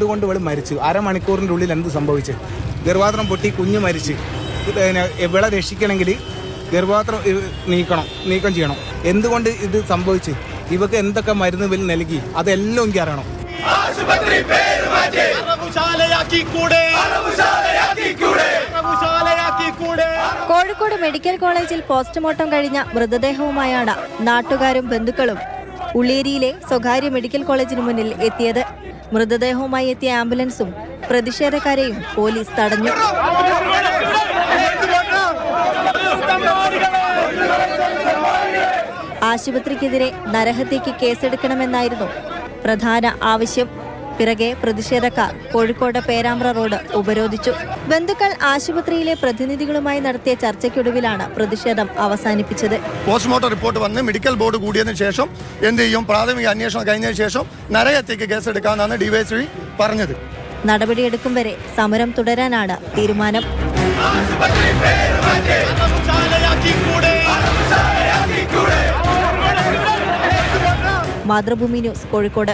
എന്തുകൊണ്ട് ഇവൾ മരിച്ചു. അരമണിക്കൂറിന്റെ ഉള്ളിൽ എന്ത് സംഭവിച്ചു? ഗർഭാത്രം പൊട്ടി കുഞ്ഞ് മരിച്ച്. പിന്നെ ഇവളെ രക്ഷിക്കണമെങ്കിൽ ഗർഭാത്രം നീക്കണം നീക്കം ചെയ്യണം. എന്തുകൊണ്ട് ഇത് സംഭവിച്ച്? ഇവക്ക് എന്തൊക്കെ മരുന്ന് വില നൽകി? അതെല്ലാം എനിക്ക് അറിയണം. കോഴിക്കോട് മെഡിക്കൽ കോളേജിൽ പോസ്റ്റ്മോർട്ടം കഴിഞ്ഞ മൃതദേഹവുമായാണ് നാട്ടുകാരും ബന്ധുക്കളും ഉള്ളേരിയിലെ സ്വകാര്യ മെഡിക്കൽ കോളേജിന് മുന്നിൽ എത്തിയത്. മൃതദേഹവുമായി എത്തിയ ആംബുലൻസും പ്രതിഷേധക്കാരെയും പോലീസ് തടഞ്ഞു. ആശുപത്രിക്കെതിരെ നരഹത്യക്ക് കേസെടുക്കണമെന്നായിരുന്നു പ്രധാന ആവശ്യം. പിറകെ പ്രതിഷേധക്കാർ കോഴിക്കോട് പേരാമ്പ്ര റോഡ് ഉപരോധിച്ചു. ബന്ധുക്കൾ ആശുപത്രിയിലെ പ്രതിനിധികളുമായി നടത്തിയ ചർച്ചയ്ക്കൊടുവിലാണ് പ്രതിഷേധം അവസാനിപ്പിച്ചത്. പോസ്റ്റ്മോർട്ടം റിപ്പോർട്ട് വന്ന് മെഡിക്കൽ ബോർഡ് കൂടിയതിനു ശേഷം എന്ത് ചെയ്യും? പ്രാഥമിക അന്വേഷണം കഴിഞ്ഞതിനു ശേഷം നരകത്തേക്ക് കേസ് എടുക്കാമെന്നാണ് ഡിവൈഎസ്പി പറഞ്ഞത്. നടപടിയെടുക്കും വരെ സമരം തുടരാനാണ് തീരുമാനം. മാതൃഭൂമി ന്യൂസ് കോഴിക്കോട്.